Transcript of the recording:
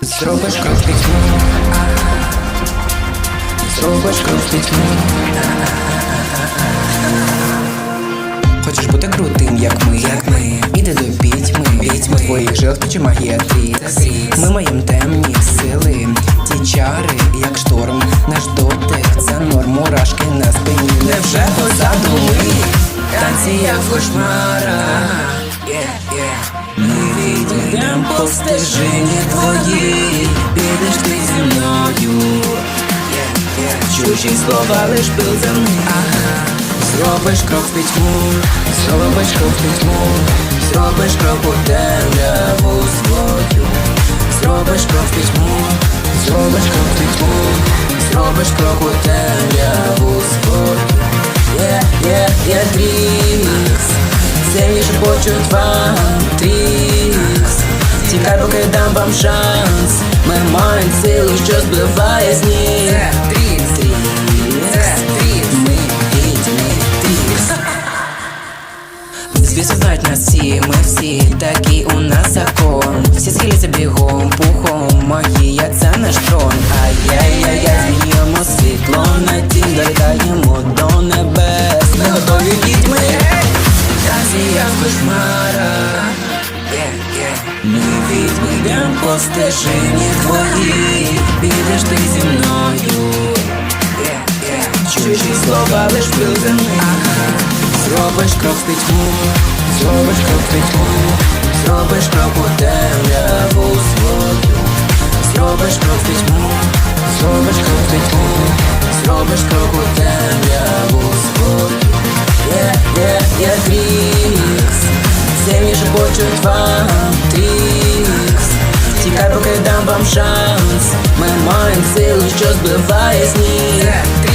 Зробиш в пітьму Зробиш в пітьму Хочеш бути крутим, як ми, як ми? Іди до пітьми, пітьми. Твоїх жил чи магія тріц Ми маєм темні сили. Ті чари, як шторм. Наш дотик, це норм. Мурашки на спині. Невже позаду ми? Танці як в кошмарах. Yeah, yeah. Відійдем по стежині твоїй Підеш ти зі мною. Чужі слова лиш пил земний ага. Зробиш крок в пітьму, зробиш крок в пітьму, зробиш крок у темряву свою, зробиш крок в пітьму, зробиш крок пітьму, зробиш крок у темряву свою. Yeah, yeah, yeah, трікс, сильніше почуть вам трікс. Тікай, поки дам вам шанс. Ми маємо силу, що збиває сніг. Трікс, трікс, трікс, ми відьми, трікс. Звісно, знають нас всі, ми всі, такий у нас закон. Всі схиляться бігом, пухом, магія це наш трон. Ай-яй-яй-яй, зміємо світло на тім, долітаємо до небес. Ми готові відьми. Танці як в кошмарах. Yeah, yeah. Ми по стежині твоїй. Підеш ти зі мною. Yeah, yeah. Чужі слова лиш пил земний. Зробиш крок в пітьму, зробиш крок в пітьму, зробиш крок у темряву свою, зробиш крок в пітьму, зробиш крок в пітьму, зробиш крок у темряву свою. Є, є, є трікс, сильніше почуть вам трікс. Вам шанс. Ми маємо силу, що збиває сніг.